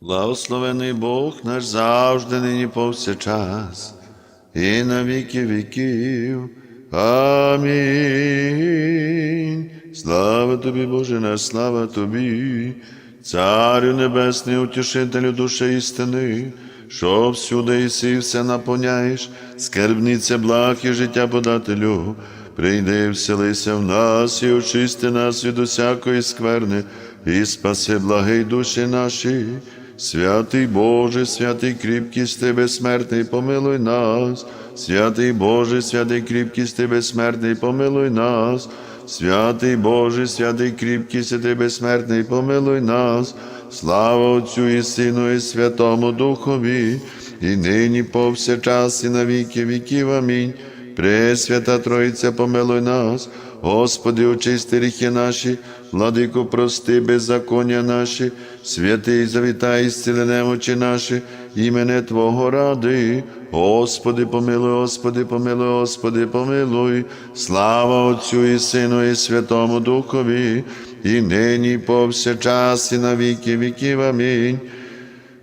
Благословений Бог наш завжди, нині повсякчас, і на віки віків. Амінь. Слава тобі, Боже наш, слава тобі, Царю Небесний, утішителю душі істини, що всюди і все наповняєш, скарбниця благ і життя подателю. Прийди, вселися в нас і очисти нас від усякої скверни, і спаси благий душі наші. Святий Боже, святий кріпкість ти безсмертний, помилуй нас, святий Боже, святий кріпкість ти безсмертний, помилуй нас, святий Боже, святий кріпкість ти безсмертний, помилуй нас, слава Отцю і Сину, і Святому Духові, і нині повсякчас, і на віки віків. Амінь. Пресвята Троїця, помилуй нас, Господи, очисти гріхи наші, владику, прости, беззаконня наші, святий завітай, зціли немочі наші, імене Твого ради. Господи, помилуй, Господи, помилуй, Господи, помилуй, слава Отцю і Сину, і Святому Духові, і нині, і повсякчас, і на віки віків. Амінь.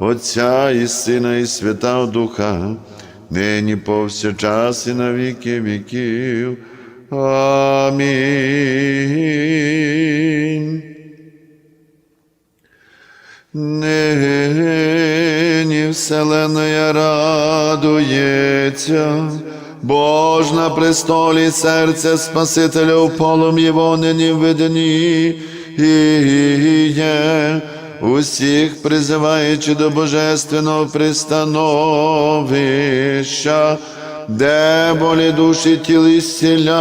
Отця і Сина, і Святого Духа, нині повсякчас і на віки віків. Амінь. Нині вселенная радується, Бож на престолі серця Спасителя у полум'ї нині введені і є усіх призиваючи до божественного пристановища, де болі душі тіли зціляються,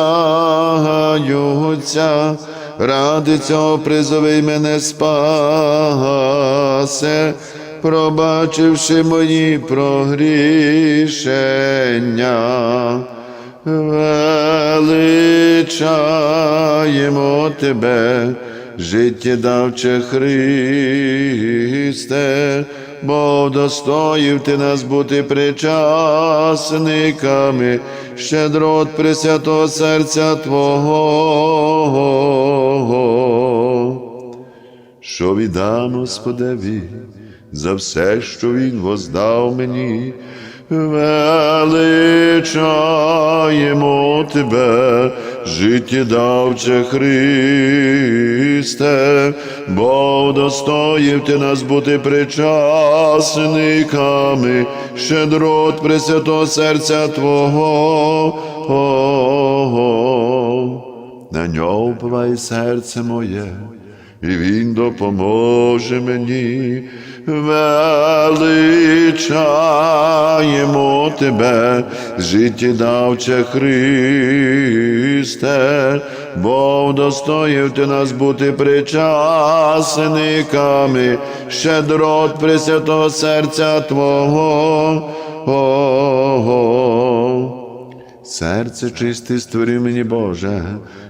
ради цього призови мене спасе, пробачивши мої прогрішення. Величаємо тебе, життєдавче Христе, бо достоїв ти нас бути причасниками, щедрот Пресвятого серця Твого, що віддам Господеві за все, що Він воздав мені. Величаємо тебе, життєдавче Христе, бо достоїв ти нас бути причасниками, щедрот Пресвятого серця Твого. На нього впливає серце моє, і Він допоможе мені. Величаємо тебе, життєдавче Христе, бо достоїв ти нас бути причасниками, щедрот Пресвятого серця Твого. Серце чисте створи мені, Боже,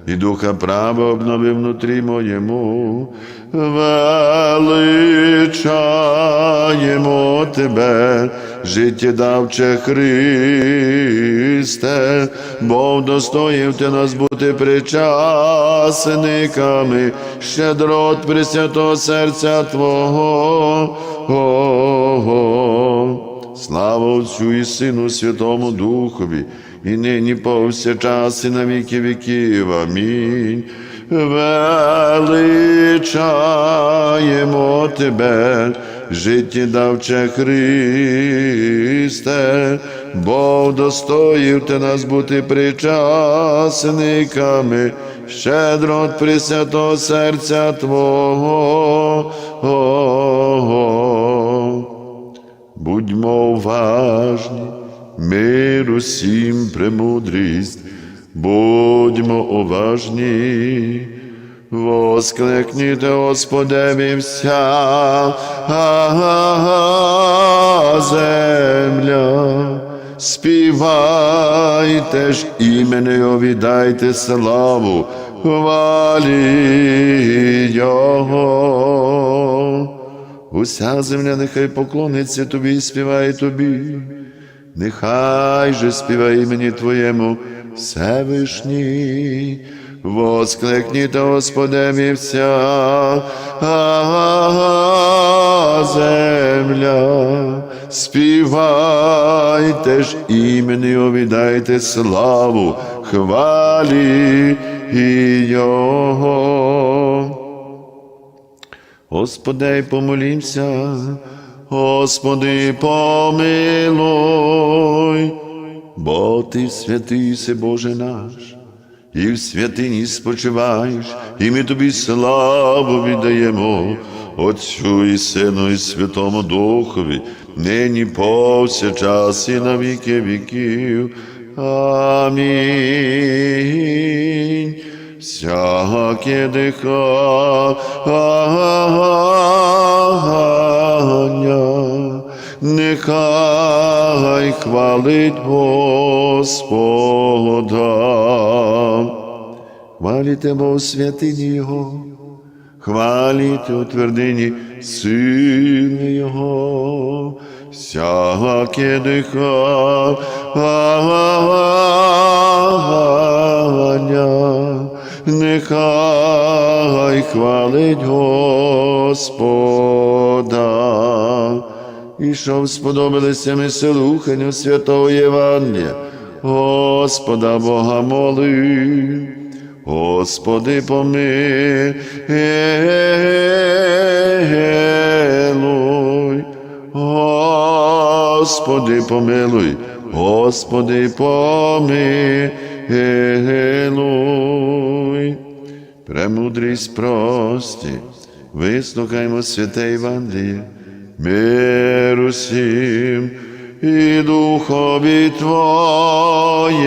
і духа права обнови внутрі моєму. Величаємо тебе, життєдавче Христе, бо достоїв ти нас бути причасниками, щедрот Пресвятого серця Твого. Слава Отцю і Сину, Святому Духові, і нині повсякчас, і на віки віків. Амінь. Величаємо тебе, життєдавче Христе, бо достоїв ти нас бути причасниками, щедро от Пресвятого серця Твого. Будьмо уважні, мир усім премудрість, будьмо уважні, воскликніте Господеві вся земля. Співайте ж Його, віддайте славу, хвалі Його. Уся земля нехай поклониться тобі і співає тобі. Нехай же співає імені Твоєму Всевишній, воскликніте Господеві вся. Земля, співайте ж імені Його, славу, хвалі Його. Господи, помолімся, Господи, помилуй, бо Ти святий Боже наш, і в святині спочиваєш, і ми тобі славу віддаємо, Отцю і Сину, і Святому Духові, нині повсякчас і на віки віків. Амінь. Всяке дихання, нехай хвалить Господа. Хваліте Бо святині Його, хваліте у твердині сили Його, всяке дихання, нехай хвалить Господа. І щоб сподобалися ми слуханню святого Євангелія, Господа Бога моли, Господи помилуй, Господи помилуй, Господи помилуй. Премудрість прості, вислухаймо святе Євангеліє, мир усім. І духові Твоєму.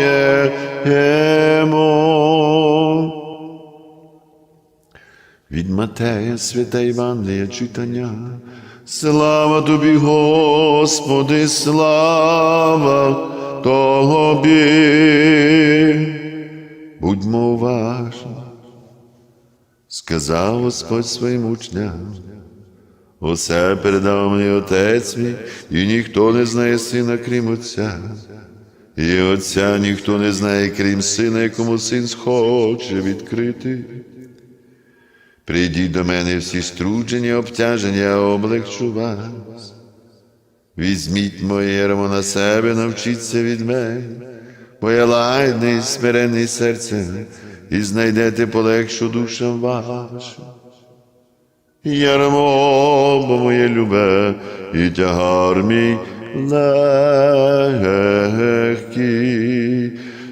Від Матея святе Євангеліє читання. Слава тобі, Господи, слава Тобі. Будьмо уважні. Сказав Господь своїм учням. Усе передав мені Отець мій, і ніхто не знає сина, крім Отця. І Отця ніхто не знає, крім сина, якому син схоче відкрити. Прийдіть до мене всі струджені, обтяжені, я облегчу вас. Візьміть моє ярмо на себе, навчіться від мене, бо я і смиренний серцем, і знайдете полегшу душам вашим. Ярмо, бо моє любе, і тягар мій легкий.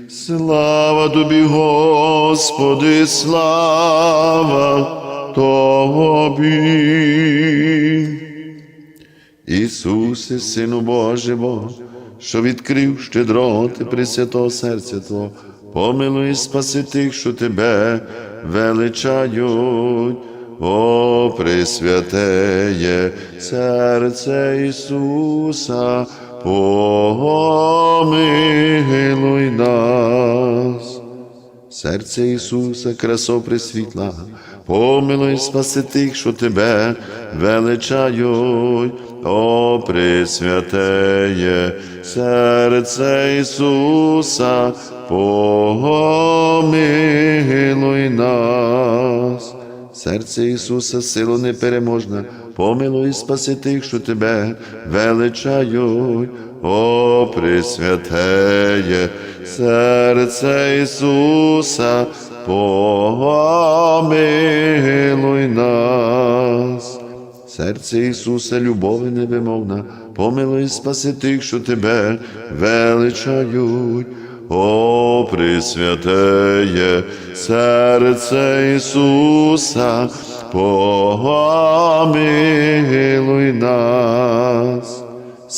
Слава тобі, Господи, слава Тобі. Ісусе, Сину Божого, що відкрив щедроти Пресвятого серця Твого, помилуй і спаси тих, що Тебе величають. О, Пресвятеє серце Ісуса, помилуй нас. Серце Ісуса, красо пресвітла, помилуй спаси тих, що тебе величають, о Пресвятеє, серце Ісуса, помилуй нас. Серце Ісуса, сила непереможна, помилуй спаси тих, що тебе величають, о Пресвятеє, серце Ісуса, помилуй нас. Серце Ісуса, любові невимовна, помилуй спаси тих, що тебе величають. О, Пресвятеє, серце Ісуса, помилуй нас.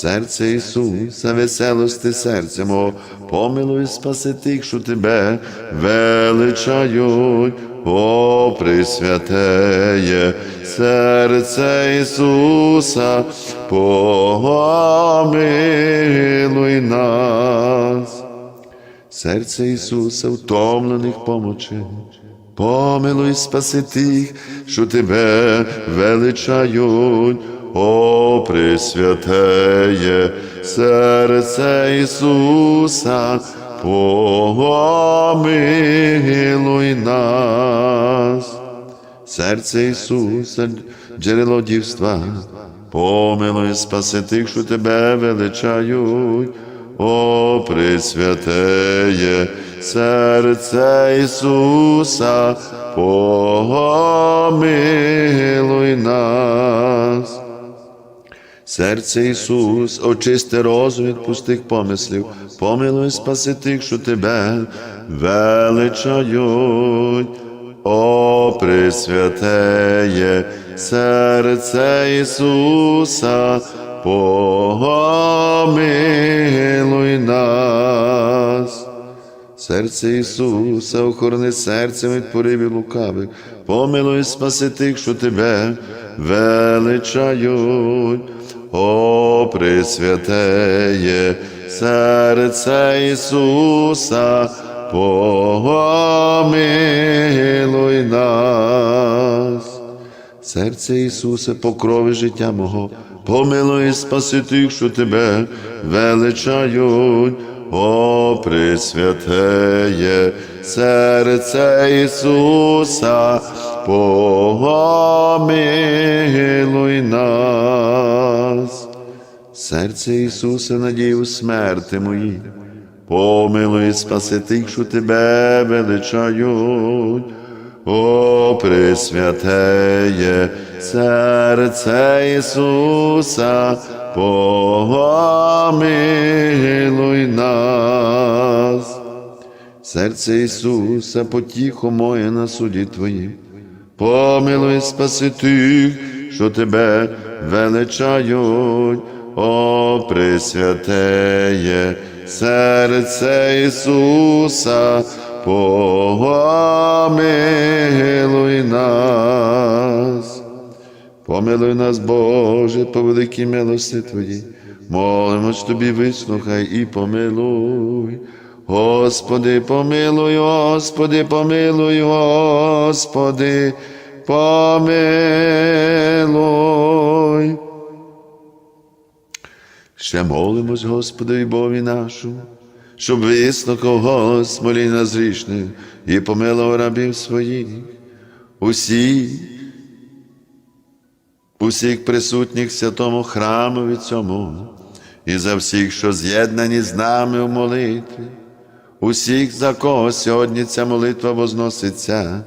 Серце Ісуса, веселости серця мого, помилуй, спаси тих, що тебе величають. О, Пресвятеє, серце Ісуса, помилуй нас. Серце Ісуса, втомлених помочи, помилуй, спаси тих, що тебе величають. О, Пресвятеє, серце Ісуса, помилуй нас. Серце Ісуса, джерело дівства, помилуй, спаси тих, що тебе величають. О, Пресвятеє, серце Ісуса, помилуй нас. Серце Ісус, очисти розум від пустих помислів, помилуй спаси тих, що тебе величають. О, Пресвятеє, серце Ісуса, помилуй нас. Серце Ісуса, охорони серцем від поривів лукавих, помилуй спаси тих, що тебе величають. О, Пресвятеє, серце Ісуса, помилуй нас. Серце Ісусе, покрови життя мого, помилуй спаси тих, що тебе величають. О, Пресвятеє, серце Ісуса, помилуй нас. Серце Ісуса, надію смерти мої, помилуй спаси тих, що тебе величають. О, Пресвятеє, серце Ісуса, помилуй нас. Серце Ісуса, потіхо моє на суді Твоїм, помилуй спаси тих, що тебе величають. О, Пресвятеє, серце Ісуса, помилуй нас. Помилуй нас, Боже, по великій милості Твоїй. Молимось Тобі, вислухай і помилуй. Господи, помилуй, Господи, помилуй, Господи, помилуй. Ще молимось, Господи, Бові нашому, щоб вислухав голос моління зрішних і помилував рабів своїх. Усі, усіх присутніх в святому храмові цьому, і за всіх, що з'єднані з нами в молитві, усіх, за кого сьогодні ця молитва возноситься,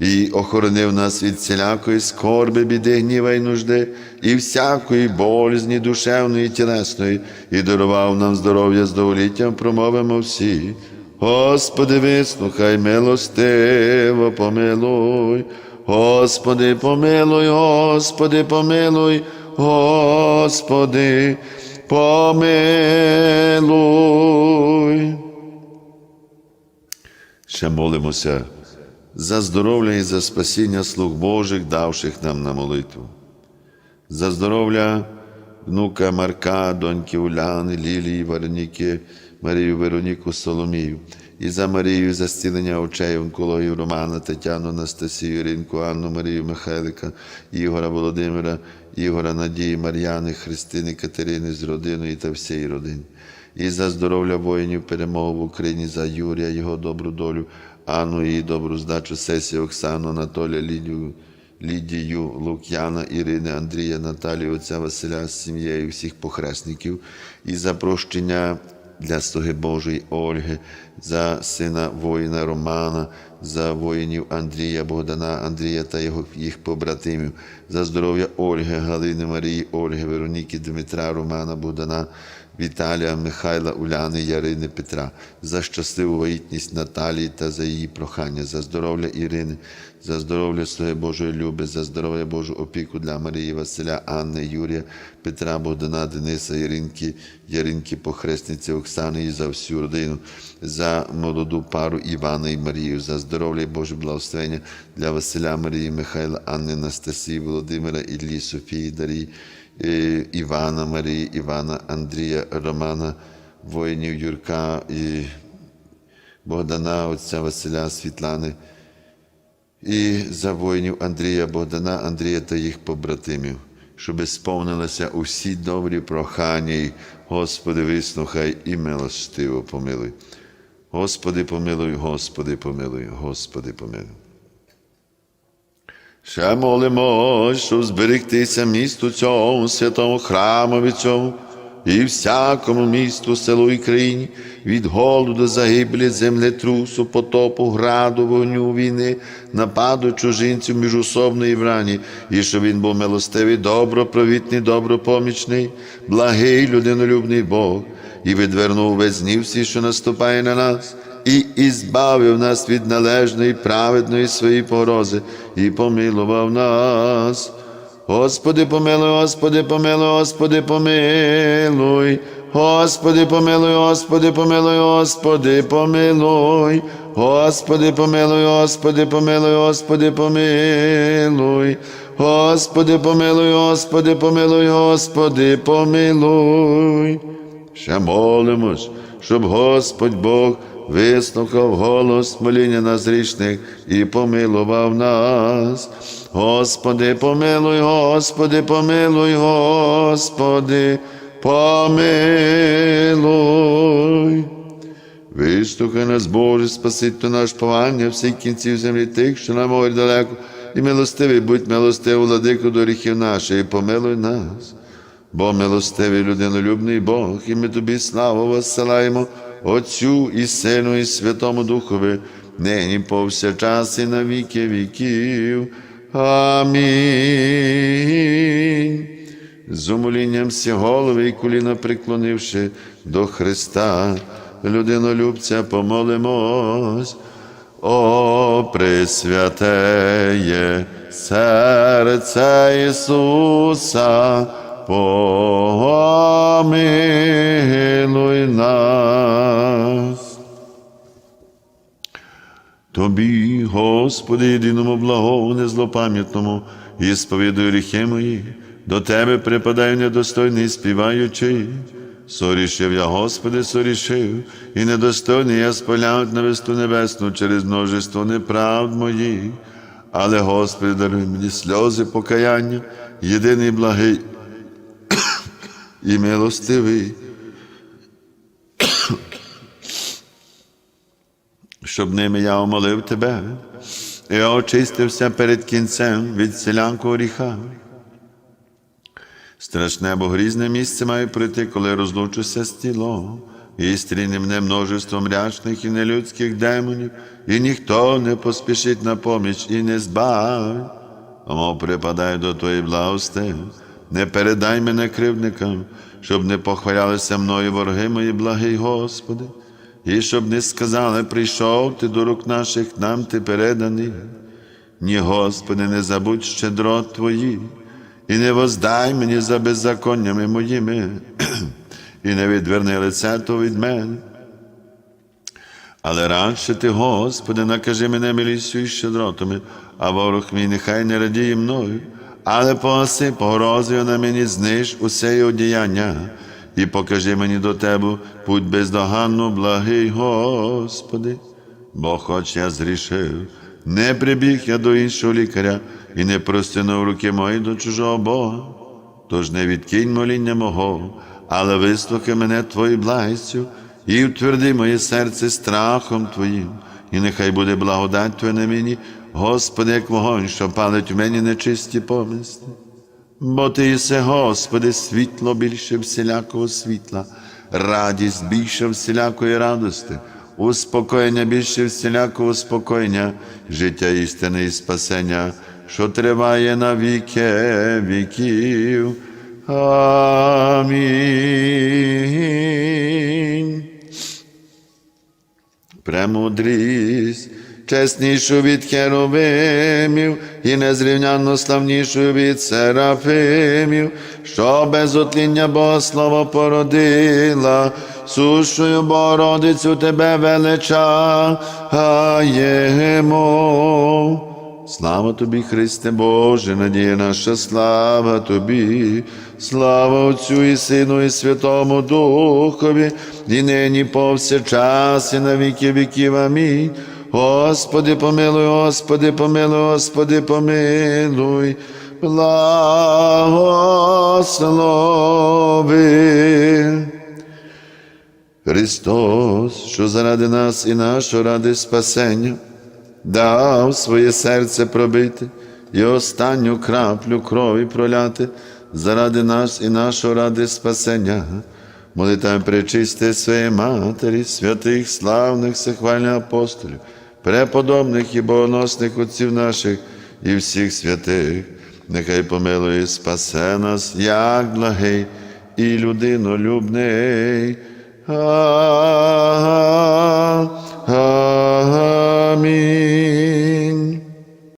і охоронив нас від всілякої скорби, біди, гніва й нужди, і всякої болізні, душевної, і тілесної, і дарував нам здоров'я з доволіттям, промовимо всі. Господи, вислухай, милостиво, помилуй. Господи, помилуй, Господи, помилуй, Господи, помилуй. Ще молимося за здоров'я і за спасіння слуг Божих, давших нам на молитву. За здоров'я внука Марка, доньки Уляни, Лілії, Вероніки, Марію Вероніку Соломію, і за Марію, за зцілення очей, онкологію Романа, Тетяну, Анастасію, Іринку, Анну, Марію Михайлика, Ігора Володимира, Ігора Надії, Мар'яни, Христини, Катерини з родиною та всієї родини. І за здоров'я воїнів перемогу в Україні, за Юрія, його добру долю, Анну, її добру здачу, сесію Оксану, Анатолія, Лідію, Лідію, Лук'яна, Ірини, Андрія, Наталію, отця Василя з сім'єю всіх похресників. І за прощення для слуги Божої Ольги, за сина воїна Романа, за воїнів Андрія, Богдана, Андрія та його, їх побратимів, за здоров'я Ольги, Галини, Марії, Ольги, Вероніки, Дмитра, Романа, Богдана, Віталія, Михайла, Уляни, Ярини, Петра, за щасливу вагітність Наталії та за її прохання, за здоров'я Ірини, за здоров'я своєї Божої люби, за здоров'я Божу опіку для Марії, Василя, Анни, Юрія, Петра, Богдана, Дениса, Іринки, Яринки, похресниці Оксани і за всю родину, за молоду пару Івана і Марію, за здоров'я і Боже благословення для Василя, Марії, Михайла, Анни, Анастасії, Володимира, Іллі, Софії, Дарії, е, Івана, Марії, Івана, Андрія, Романа, воїнів Юрка і Богдана, отця Василя, Світлани, і за воїнів Андрія, Богдана, Андрія та їх побратимів, щоби сповнилися усі добрі прохання, і, Господи, вислухай і милостиво помилуй. Господи, помилуй, Господи, помилуй, Господи, помилуй. Ще молимо, щоб зберегтися місту цього, святому храмові цьому, і всякому місту, селу і країні, від голоду, загибелі, землетрусу, потопу, граду, вогню, війни, нападу чужинців міжусобної врані, і щоб він був милостивий, добропровітний, добропомічний, благий, людинолюбний Бог, і відвернув весь гнів всі, що наступає на нас і ізбавив нас від належної, праведної своєї погрози, і помилував нас. Господи, помилуй, Господи, помилуй, Господи, помилуй. Господи, помилуй, Господи, помилуй, Господи, помилуй. Господи, помилуй, Господи, помилуй, Господи, помилуй. Господи, помилуй, Господи, помилуй, Господи, помилуй. Ще молимось, щоб Господь Бог вислухав голос моління нас грішних і помилував нас. Господи, помилуй, Господи, помилуй, Господи, помилуй. Вислухай нас, Боже, Спаситель наш повання всіх кінців землі тих, що на морі далеко, і милостивий, будь милостивий, владику до гріхів наших, і помилуй нас. Бо милостивий людинолюбний Бог, і ми тобі славу воссилаємо Отцю і Сину, і Святому Духові, нині повсякчас і на віки віків. Амінь. З умолінням всі голови і коліна приклонивши до Христа, людинолюбця помолимось. О, Пресвятеє серце Ісуса, помилуй нас. Тобі, Господи, єдиному благому, незлопам'ятному, і сповідую гріхи мої, до Тебе припадаю недостойний, співаючи. Сорішив я, Господи, сорішив, і недостойний я спалявать на весту небесну через множество неправд моїх. Але, Господи, даруй мені сльози покаяння, єдиний благий і милостивий, щоб ними я омолив Тебе і очистився перед кінцем від селянкого гріха. Страшне бо грізне місце маю прийти, коли розлучуся з тілом, і стріне мене множество мрячних і нелюдських демонів, і ніхто не поспішить на поміч і не збавить. Тому припадаю до Твоєї благости, не передай мене кривдникам, щоб не похвалялися мною вороги мої, благий Господи, і щоб не сказали, прийшов ти до рук наших, нам ти переданий. Ні, Господи, не забудь щедрот Твої, і не воздай мені за беззаконнями моїми, і не відверни лице то від мене. Але радше ти, Господи, накажи мене милістю і щедротами, а ворог мій нехай не радіє мною, але погаси погрозою на мені зниж усе його діяння, і покажи мені до Тебе путь бездоганну, благий Господи, бо хоч я зрішив, не прибіг я до іншого лікаря і не простягнув руки мої до чужого Бога. Тож не відкинь моління мого, але вислухай мене Твою благістю і утверди моє серце страхом Твоїм, і нехай буде благодать Твоя на мені, Господи, як вогонь, що палить у мені нечисті помисли. Бо Ти єси, Господи, світло більше всілякого світла, радість більше всілякої радости, успокоєння більше всілякого спокоєння, життя істини і спасення, що триває на віки віків. Амінь. Премудрість, чеснішу від херовимів і незрівнянно славнішу від серафимів, що без отління Богослова породила, сущою Богородицю тебе величаємо. Слава тобі, Христе Боже, надія наша, слава тобі, слава Отцю і Сину, і Святому Духові, і нині повсякчас, і на віки віків. Амінь. Господи, помилуй, Господи, помилуй, Господи, помилуй, благослови. Христос, що заради нас і нашого ради спасення, дав своє серце пробити і останню краплю крові проляти заради нас і нашого ради спасення. Молитвами причисти своєї Матері, святих, славних, всехвальних апостолів, преподобних і богоносних отців наших і всіх святих, нехай помилує, спасе нас, як благий і людинолюбний. Амінь.